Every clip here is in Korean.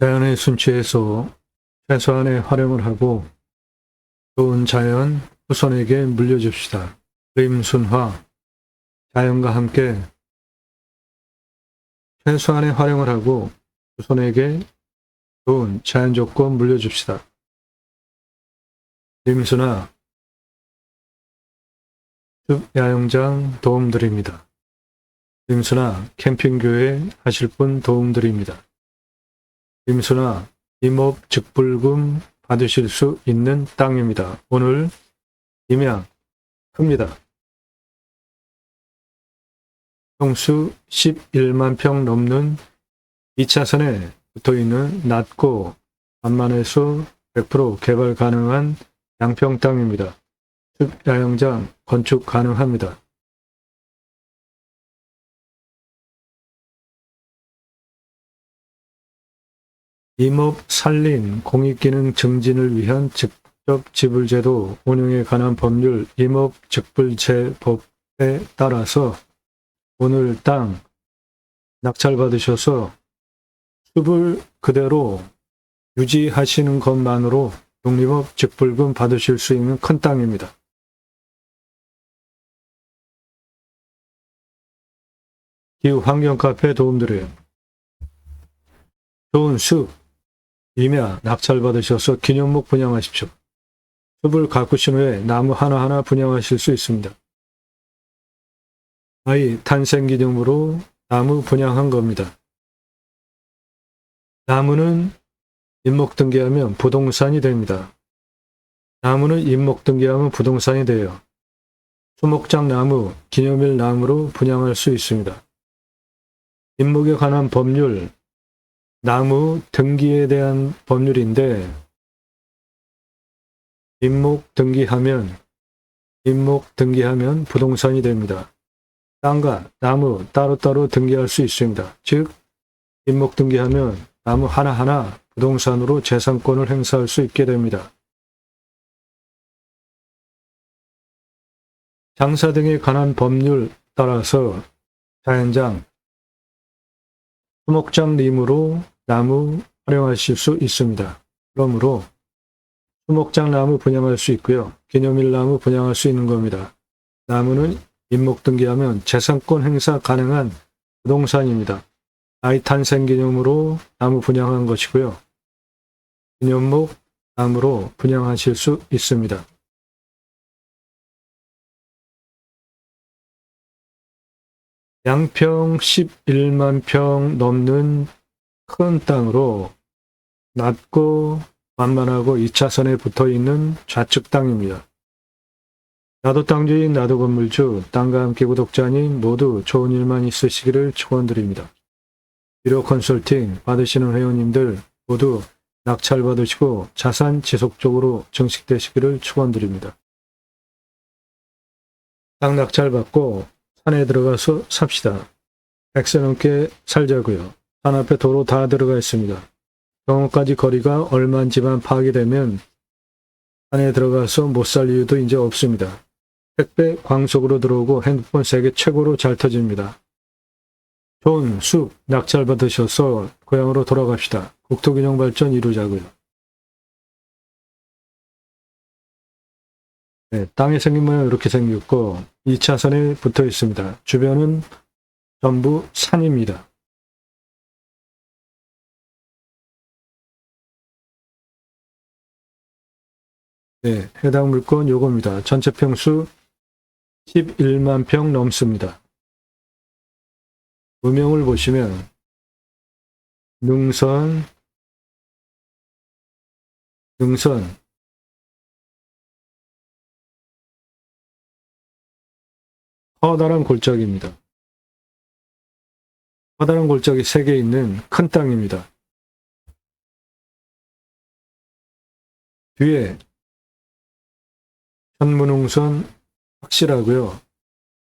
자연의 순치에서 최소한의 활용을 하고 좋은 자연 후손에게 물려줍시다. 림순화 자연과 함께 최소한의 활용을 하고 후손에게 좋은 자연 조건 물려줍시다. 림순화 숲 야영장 도움드립니다. 림순화 캠핑교회 하실 분 도움드립니다. 임수나 임업 즉불금 받으실 수 있는 땅입니다. 오늘 임양 큽니다. 평수 11만 평 넘는 2차선에 붙어 있는 낮고 만만해서 100% 개발 가능한 양평 땅입니다. 숲 야영장 건축 가능합니다. 임업 살림 공익기능 증진을 위한 직접 지불제도 운영에 관한 법률 임업 직불제법에 따라서 오늘 땅 낙찰받으셔서 숲을 그대로 유지하시는 것만으로 독립업 직불금 받으실 수 있는 큰 땅입니다. 기후 환경 카페 도움드려요. 좋은 숲, 임야 낙찰 받으셔서 기념목 분양하십시오. 숲을 가꾸신 후에 나무 하나하나 분양하실 수 있습니다. 아이 탄생 기념으로 나무 분양한 겁니다. 나무는 임목 등기하면 부동산이 됩니다. 나무는 임목 등기하면 부동산이 돼요. 수목장 나무, 기념일 나무로 분양할 수 있습니다. 임목에 관한 법률, 나무 등기에 대한 법률인데 임목 등기하면 임목 등기하면 부동산이 됩니다. 땅과 나무 따로따로 등기할 수 있습니다. 즉 임목 등기하면 나무 하나하나 부동산으로 재산권을 행사할 수 있게 됩니다. 장사 등에 관한 법률 따라서 자연장, 수목장림으로 나무 활용하실 수 있습니다. 그러므로 수목장 나무 분양할 수 있고요. 기념일 나무 분양할 수 있는 겁니다. 나무는 임목 등기하면 재산권 행사 가능한 부동산입니다. 아이 탄생 기념으로 나무 분양한 것이고요. 기념목 나무로 분양하실 수 있습니다. 양평 11만 평 넘는 큰 땅으로 낮고 만만하고 2차선에 붙어 있는 좌측 땅입니다. 나도 땅주인 나도 건물주 땅과 함께 구독자님 모두 좋은 일만 있으시기를 축원드립니다. 비료 컨설팅 받으시는 회원님들 모두 낙찰 받으시고 자산 지속적으로 증식되시기를 축원드립니다. 땅 낙찰 받고 산에 들어가서 삽시다. 100세 넘게 살자고요. 산 앞에 도로 다 들어가 있습니다. 병원까지 거리가 얼마인지만 파악이 되면 산에 들어가서 못 살 이유도 이제 없습니다. 택배 광속으로 들어오고 핸드폰 세계 최고로 잘 터집니다. 좋은 숲 낙찰 받으셔서 고향으로 돌아갑시다. 국토균형 발전 이루자고요. 네, 땅에 생긴 모양 이렇게 생겼고 2차선에 붙어 있습니다. 주변은 전부 산입니다. 네, 해당 물건 요겁니다. 전체 평수 11만 평 넘습니다. 음영을 보시면 능선, 능선, 커다란 골짜기입니다. 커다란 골짜기 3개 있는 큰 땅입니다. 뒤에 현문흥선 확실하고요.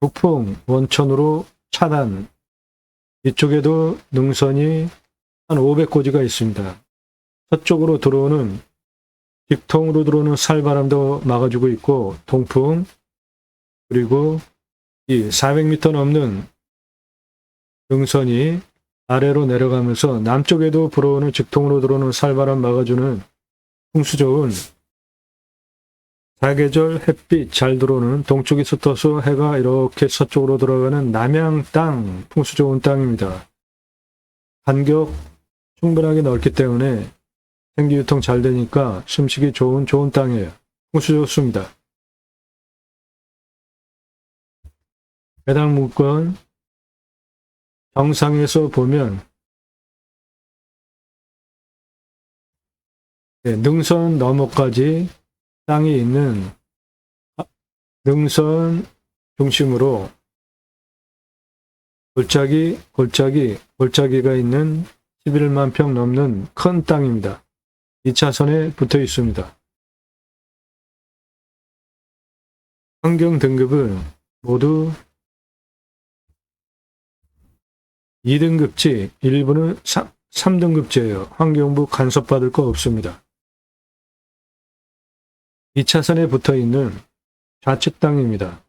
북풍 원천으로 차단. 이쪽에도 능선이 한 500고지가 있습니다. 서쪽으로 들어오는 직통으로 들어오는 살바람도 막아주고 있고 동풍 그리고 이 400m 넘는 능선이 아래로 내려가면서 남쪽에도 불어오는 직통으로 들어오는 살바람 막아주는 풍수 좋은 사계절 햇빛 잘 들어오는 동쪽에서 떠서 해가 이렇게 서쪽으로 들어가는 남양 땅, 풍수 좋은 땅입니다. 간격 충분하게 넓기 때문에 생기 유통 잘 되니까 숨쉬기 좋은 좋은 땅이에요. 풍수 좋습니다. 해당 문건 정상에서 보면 네, 능선 너머까지 땅이 있는 아, 능선 중심으로 골짜기, 골짜기, 골짜기가 있는 11만 평 넘는 큰 땅입니다. 2차선에 붙어 있습니다. 환경 등급은 모두 2등급지, 일부는 3, 3등급지예요. 환경부 간섭받을 거 없습니다. 2차선에 붙어 있는 좌측 땅입니다.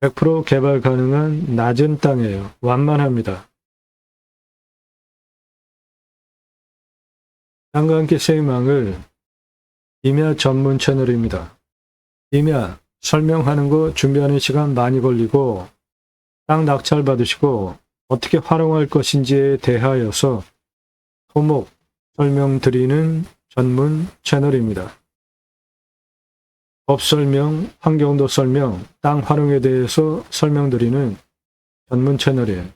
100% 개발 가능한 낮은 땅이에요. 완만합니다. 땅과 함께 세이망을 임야 전문 채널입니다. 임야 설명하는 거 준비하는 시간 많이 걸리고 땅 낙찰 받으시고 어떻게 활용할 것인지에 대하여서 토목 설명드리는 전문 채널입니다. 법 설명, 환경도 설명, 땅 활용에 대해서 설명드리는 전문 채널이에요.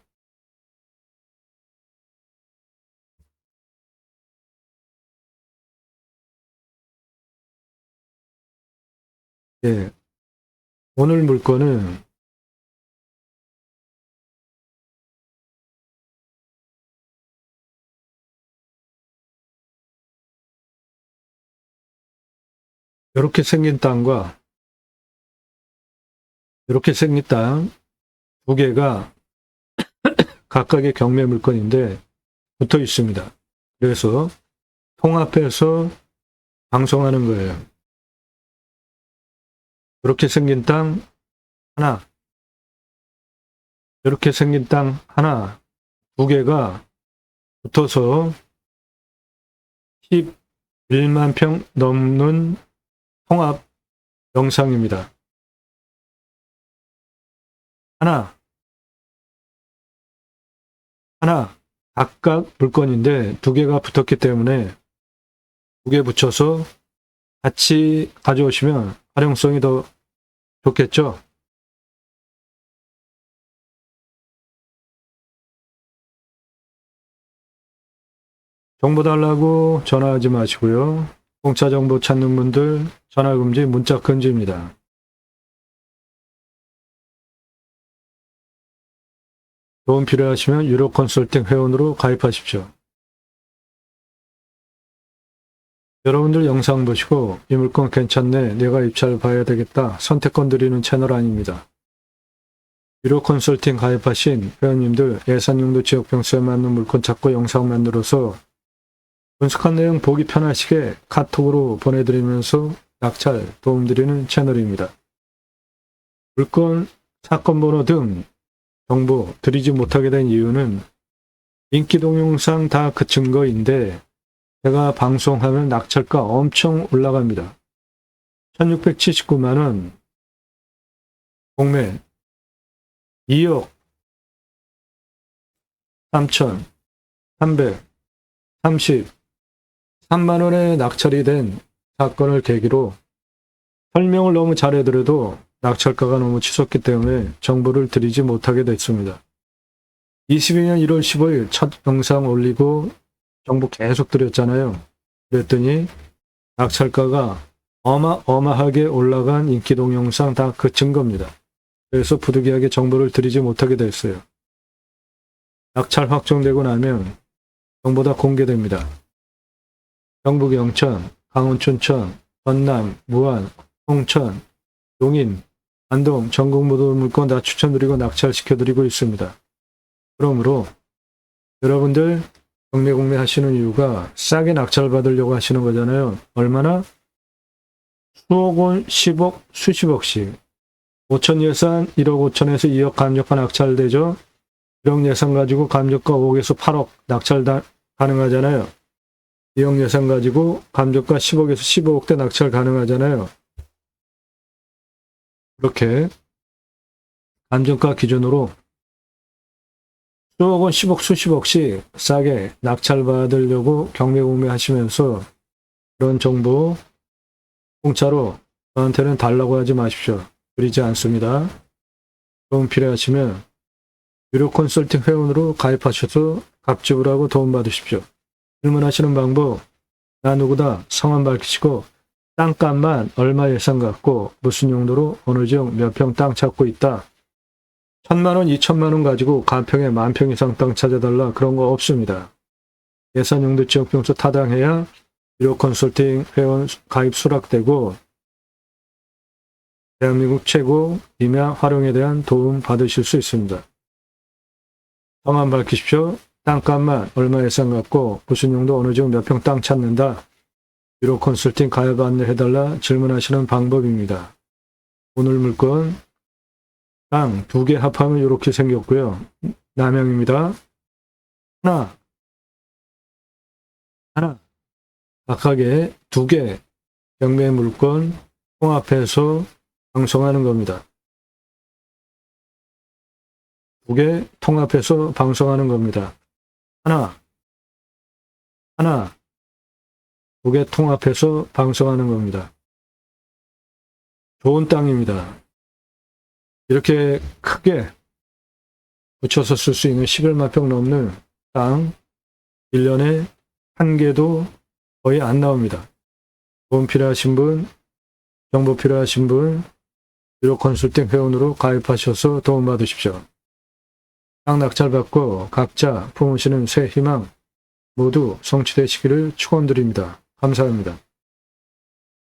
예. 오늘 물건은 이렇게 생긴 땅과 이렇게 생긴 땅 두 개가 각각의 경매 물건인데 붙어 있습니다. 그래서 통합해서 방송하는 거예요. 이렇게 생긴 땅 하나, 이렇게 생긴 땅 하나, 두 개가 붙어서 11만 평 넘는 통합 영상입니다. 하나, 하나, 각각 물건인데 두 개가 붙었기 때문에 두 개 붙여서 같이 가져오시면 활용성이 더 좋겠죠? 정보 달라고 전화하지 마시고요. 공짜 정보 찾는 분들 전화 금지, 문자 금지입니다. 도움 필요하시면 유료 컨설팅 회원으로 가입하십시오. 여러분들 영상 보시고 이 물건 괜찮네, 내가 입찰 봐야 되겠다 선택권 드리는 채널 아닙니다. 유료 컨설팅 가입하신 회원님들 예산 용도 지역병수에 맞는 물건 찾고 영상 만들어서 분석한 내용 보기 편하시게 카톡으로 보내드리면서 낙찰 도움드리는 채널입니다. 물건, 사건 번호 등 정보 드리지 못하게 된 이유는 인기 동영상 다 그 증거인데 제가 방송하면 낙찰가 엄청 올라갑니다. 1679만원 공매 2억 3천 330 3만원에 낙찰이 된 사건을 계기로 설명을 너무 잘해드려도 낙찰가가 너무 치솟기 때문에 정보를 드리지 못하게 됐습니다. 22년 1월 15일 첫 영상 올리고 정보 계속 드렸잖아요. 그랬더니 낙찰가가 어마어마하게 올라간 인기 동영상 다 그 증거입니다. 그래서 부득이하게 정보를 드리지 못하게 됐어요. 낙찰 확정되고 나면 정보 다 공개됩니다. 경북 영천, 강원 춘천, 전남, 무안, 홍천, 용인, 안동, 전국 모든 물건 다 추천드리고 낙찰시켜드리고 있습니다. 그러므로 여러분들 경매 공매 하시는 이유가 싸게 낙찰 받으려고 하시는 거잖아요. 얼마나? 수억 원, 10억, 수십억씩. 5천 예산 1억 5천에서 2억 강력한 낙찰되죠. 1억 예산 가지고 감정가 5억에서 8억 낙찰 다- 가능하잖아요. 2억 예산 가지고 감정가 10억에서 15억대 낙찰 가능하잖아요. 이렇게 감정가 기준으로 수억 원, 10억, 수십억씩 싸게 낙찰 받으려고 경매구매 하시면서 그런 정보 공짜로 저한테는 달라고 하지 마십시오. 드리지 않습니다. 도움 필요하시면 유료 컨설팅 회원으로 가입하셔서 갑지불하고 도움 받으십시오. 질문하시는 방법 나 누구다 성함 밝히시고 땅값만 얼마 예산 갖고 무슨 용도로 어느 지역 몇 평 땅 찾고 있다. 천만 원, 이천만 원 가지고 가평에 만평 이상 땅 찾아달라 그런 거 없습니다. 예산 용도 지역 평수 타당해야 유료 컨설팅 회원 가입 수락되고 대한민국 최고 임야 활용에 대한 도움 받으실 수 있습니다. 성함 밝히십시오. 땅값만 얼마 예산 갖고 무슨 용도 어느 지역 몇 평 땅 찾는다. 유로 컨설팅 가입 안내해달라 질문하시는 방법입니다. 오늘 물건 땅 두 개 합하면 이렇게 생겼고요. 남양입니다. 하나, 하나, 각각의 두개 경매 물건 통합해서 방송하는 겁니다. 두 개 통합해서 방송하는 겁니다. 하나, 하나, 두개 통합해서 방송하는 겁니다. 좋은 땅입니다. 이렇게 크게 붙여서 쓸 수 있는 11만 평 넘는 땅 1년에 한 개도 거의 안 나옵니다. 도움 필요하신 분, 정보 필요하신 분, 유료 컨설팅 회원으로 가입하셔서 도움받으십시오. 땅 낙찰 받고 각자 품으시는 새 희망 모두 성취되시기를 축원드립니다. 감사합니다.